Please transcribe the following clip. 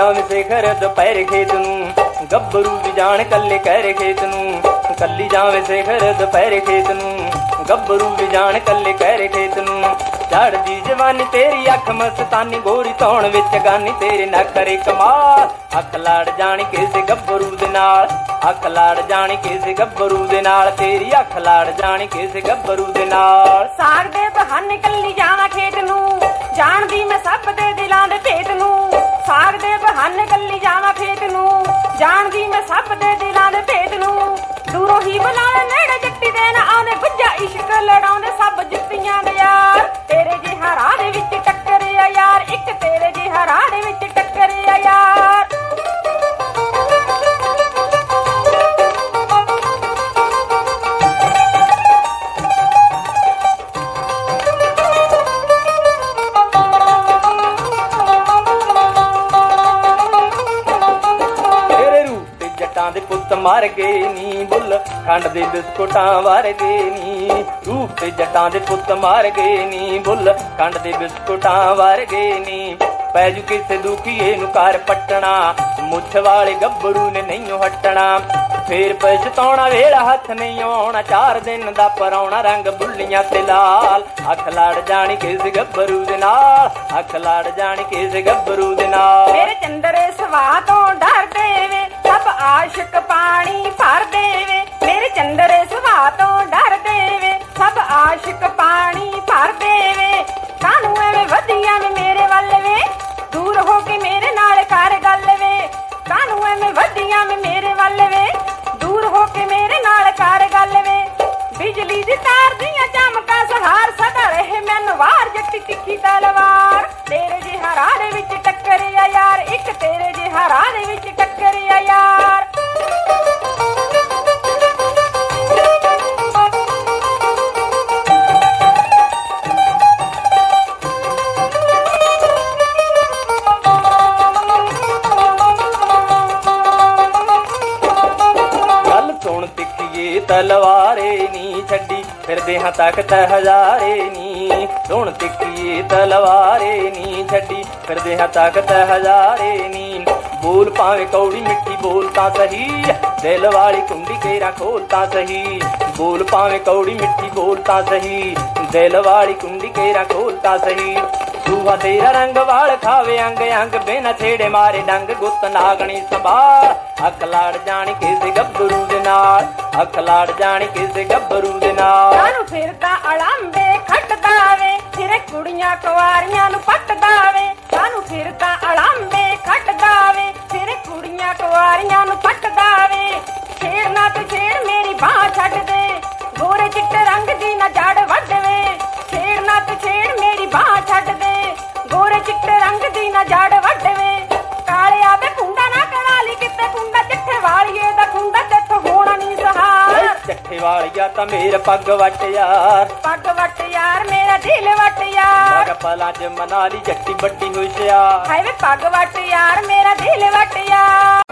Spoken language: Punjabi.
ਸੇ ਘਰ ਦੁਪਹਿਰ ਖੇਤ ਨੂੰ, ਗੱਭਰੂ ਵੀ ਜਾਣ ਕੱਲੇ ਕਹਿਰੇ ਖੇਤ ਨੂੰ, ਕੱਲੀ ਜਾਵੇ ਸੇ ਘਰ ਦੁਪਹਿਰ ਖੇਤ ਨੂੰ, ਗੱਭਰੂ ਵੀ ਜਾਣ ਕੱਲੇ ਕਹਿਰੇ ਖੇਤ ਨੂੰ। ਚੜਦੀ ਜਵਾਨੀ ਤੇਰੀ ਅੱਖ ਮਸਤਾਨੀ, ਗੋਰੀ ਧੌਣ ਵਿੱਚ ਗਾਨੀ ਤੇਰੇ ਨਖਰੇ ਕਮਾਲ। ਅੱਖ ਲਾੜ ਜਾਣੀ ਕਿਸੇ ਗੱਭਰੂ ਦੇ ਨਾਲ ਅੱਖ ਲਾੜ ਜਾਣੀ ਕਿਸੇ ਗੱਭਰੂ ਦੇ ਨਾਲ, ਤੇਰੀ ਅੱਖ ਲਾੜ ਜਾਣੀ ਕਿਸੇ ਗੱਭਰੂ ਦੇ ਨਾਲ। ਸਾਗ ਦੇ ਬਹਾਨੇ ਕੱਲੀ ਜਾਵਾਂ ਖੇਤ ਨੂੰ, ਜਾਣਦੀ ਮੈਂ ਸਭ ਦੇ ਦਿਲਾਂ ਦੇ ਭੇਤ ਨੂੰ। ਸਾਗ ਦੇ ਬਹਾਨੇ ਕੱਲੀ ਜਾਵਾਂ ਖੇਤ ਨੂੰ। ਜਾਣਦੀ ਮੈਂ ਸਭ ਦੇ ਦਿਲਾਂ ਦੇ ਭੇਤ ਨੂੰ। ਦੂਰੋਂ ਹੀ ਬੁਲਾਵੇ ਨੇੜੇ ਜੱਟੀ ਦੇ ਨਾ ਆਉਂਦੇ ਗੁੱਜਾ ਇਸ਼ਕ ਲੜਾਉਂਦੇ ਤੇ ਦੇ ਪੁੱਤ ਮਰ ਗਏ ਨੀ ਬੁੱਲ, ਖੰਡ ਦੇ ਬਿਸਕੁਟਾਂ ਵਰਗੇ ਨੀ। ਰੂਪ ਤੇ ਜੱਟਾਂ ਦੇ ਪੁੱਤ ਮਰ ਗਏ ਨੀ ਬੁੱਲ, ਖੰਡ ਦੇ ਬਿਸਕੁਟਾਂ ਵਰਗੇ ਨੀ। ਪੈਜੂ ਕਿਸੇ ਦੁਖੀਏ ਨੂੰ ਕਰ ਪਟਣਾ, ਮੁੱਛ ਵਾਲੇ ਗੱਭਰੂ ਨੇ ਨਹੀਂ ਹਟਣਾ। ਫੇਰ ਪਛਤਾਉਣਾ ਵੇਲਾ ਹੱਥ ਨਹੀਂ ਆਉਣਾ, ਚਾਰ ਦਿਨ ਦਾ ਪਰਾਉਣਾ ਰੰਗ ਬੁੱਲੀਆਂ ਤੇ ਲਾਲ। ਅੱਖ ਲੜ ਜਾਣੀ ਕਿਸ ਗੱਭਰੂ ਦੇ ਨਾਲ, ਅੱਖ ਲੜ ਜਾਣੀ ਕਿਸ ਗੱਭਰੂ ਦੇ ਨਾਲ। ਮੇਰੇ ਚੰਦਰੇ ਸਵਾ ਤੋਂ ਡਰਦੇ ਆਸ਼ਿਕ ਪਾਣੀ ਭਰ ਦੇਵੇ, ਮੇਰੇ ਚੰਦਰ ਸਵਾ ਤੋਂ ਡਰਦੇ ਵੇ ਸਭ ਆਸ਼ਿਕ ਪਾਣੀ ਭਰ ਦੇਵੇ। ਕਾਨੂੰ ਐਵੇਂ ਵਧੀਆ ਵੇ ਮੇਰੇ ਵੱਲ ਵੇ? ਦੂਰ ਹੋ ਕੇ ਮੇਰੇ ਨਾਲ ਕਰ ਗੱਲ ਵੇ। ਕਾਨੂੰ ਐਵੇਂ ਵਧੀਆ ਵੇ ਤਲਵਾਰੇ ਨੀ ਛੱਡੀ, ਫਿਰਦੇ ਹਾਂ ਤਖਤ ਹਜ਼ਾਰੇ ਨੀ ਸੁਣ ਤਿੱਖੀਏ ਤਲਵਾਰੇ ਨੀ ਛੱਡੀ, ਫਿਰਦੇ ਹਾਂ ਤਖਤ ਹਜ਼ਾਰੇ ਨੀ ਬੋਲ ਭਾਵੇਂ ਕੌੜੀ ਮਿੱਠੀ ਬੋਲ ਤਾਂ ਸਹੀ, ਦਿਲ ਵਾਲੀ ਕੁੰਡੀ ਕੇਰਾ ਖੋਲ ਤਾਂ ਸਹੀ। ਬੋਲ ਭਾਵੇਂ ਕੌੜੀ ਮਿੱਠੀ ਬੋਲ ਤਾਂ ਸਹੀ, ਦਿਲ ਵਾਲੀ ਕੁੰਡੀ ਕੇਰਾ ਖੋਲ ਤਾਂ ਸਹੀ। ਸੂਹਾ ਤੇਰਾ ਰੰਗ ਵਾਲ ਖਾਵੇ, ਅੰਗ ਅੰਗ ਬਿਨ ਛੇੜੇ ਮਾਰੇ ਡੰਗ, ਗੁੱਤ ਨਾਗਣੀ ਸੰਭਾਲ। ਅੱਖ ਲਾੜ ਜਾਣੀ ਕਿਸੇ ਗੱਭਰੂ ਦੇ ਨਾਲ ਅੱਖ ਲਾੜ ਜਾਣੀ ਕਿਸੇ ਗੱਭਰੂ ਦੇ ਨਾਲ। ਕਾਨੂੰ ਫਿਰਦਾ ਅਲੰਬੇ ਖੱਟਦਾ ਵੇ, ਸਿਰੇ ਕੁੜੀਆਂ ਕੁਆਰੀਆਂ ਨੂੰ ਪੱਟਦਾ ਵੇ। ਕਾਨੂੰ ਫਿਰਦਾ ਅਲੰਬੇ ਖੱਟਦਾ ਵੇ, ਸਿਰੇ ਕੁੜੀਆਂ ਕੁਆਰੀਆਂ ਨੂੰ ਪੱਟਦਾ ਵੇ। ਛੇੜਨਾ ਤੇ ਛੇੜ ਮੇਰੀ ਬਾਹ ਛੱਡ ਦੇ। ਚੱਠੇ ਵਾਲੀਆ ਤਾਂ ਮੇਰ ਪੱਗ ਵੱਟ ਯਾਰ। ਪੱਗ ਵੱਟ ਯਾਰ ਮੇਰਾ ਦਿਲ ਵੱਟ ਯਾਰ। ਮਗ ਪਲਾਂ ਚ ਮਨਾ ਲਈ ਜੱਟੀ ਵੱਡੀ ਹੋਈ ਸਿਆ ਹਾਏ ਵੇ ਪੱਗ ਵੱਟ ਯਾਰ ਮੇਰਾ ਦਿਲ ਵੱਟ ਯਾਰ।